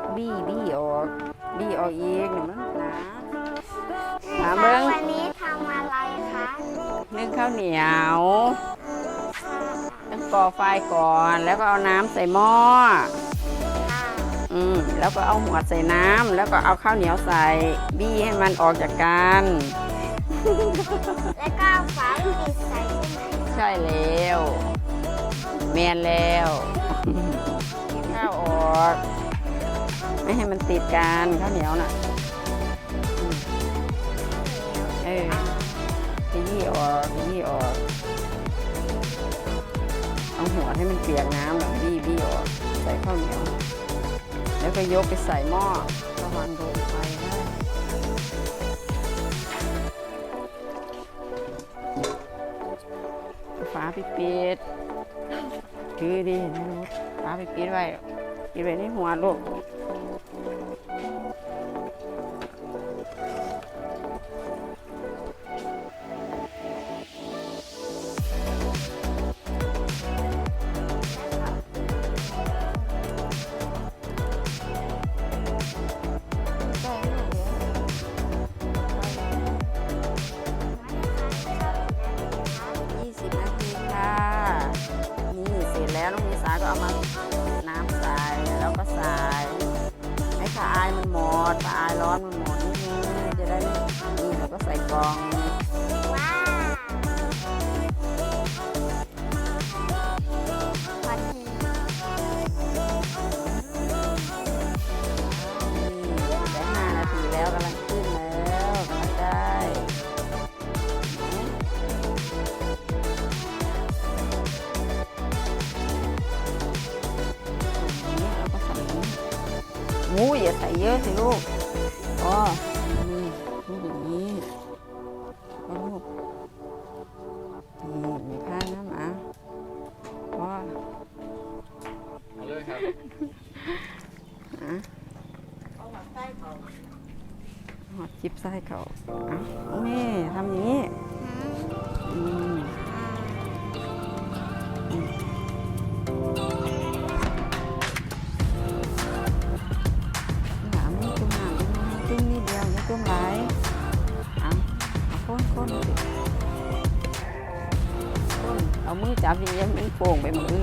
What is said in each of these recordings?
กบี้บี้ออก บี้ออกอีกนี่มันหนาแม่มาคะเบิ่งวันนี้ทำอะไรคะนึ่งข้าวเหนียวค่ะต้องก่อไฟก่อนแล้วก็เอาน้ำใส่หม้อค่ะอืมแล้วก็เอาหัวใส่น้ำแล้วก็เอาข้าวเหนียวใส่บี้ให้มันออกจากกันแล้วก็เอาฝาปิดใส่ใช่ไหมใช่แล้วแมนแล้วข้าวออก ไม่ให้มันติดกันข้าวเหนียวน่ะเออขยี้ออกขยี้ออกเอาหัวให้มันเปียกน้ำแบบบี้บี้ออกใส่ข้าวเหนียว แล้วก็ยกไปใส่หม้อระวังโดนไฟนะฟ้าปิดปิด คือดีนะลูกฟ้าปิดปิดไว้ ปิดไว้ในหัวลูกยี่สิบนาทีค่ะ นี่เสร็จแล้วน้องมีสาก็เอามา ร้อนมันหมดนิดนึงจะได้นี่เราก็ใส่กองว้าววันนี้นี่ได้ห้านาทีแล้วกำลังขึ้นแล้วกำลังได้นี่เราก็ใส่นี่งูอย่าใส่เยอะสิลูก หอดจิบไส้เขาอะน้องเมย์ทำอย่างนี้อืมอืมหนามนี่จุ่มหนามจุ่มนิดเดียวอย่าจุ่มหลายอะเอาค้นค้นสิค้นเอามือจับอยังยังมันโป่งไปหมดเลย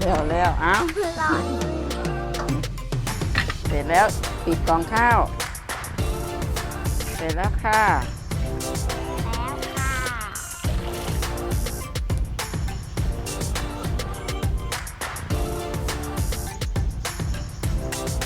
แล้วแล้วเอ้าร้อนเสร็จแล้วปิดกล่องข้าว เสร็จแล้วค่ะ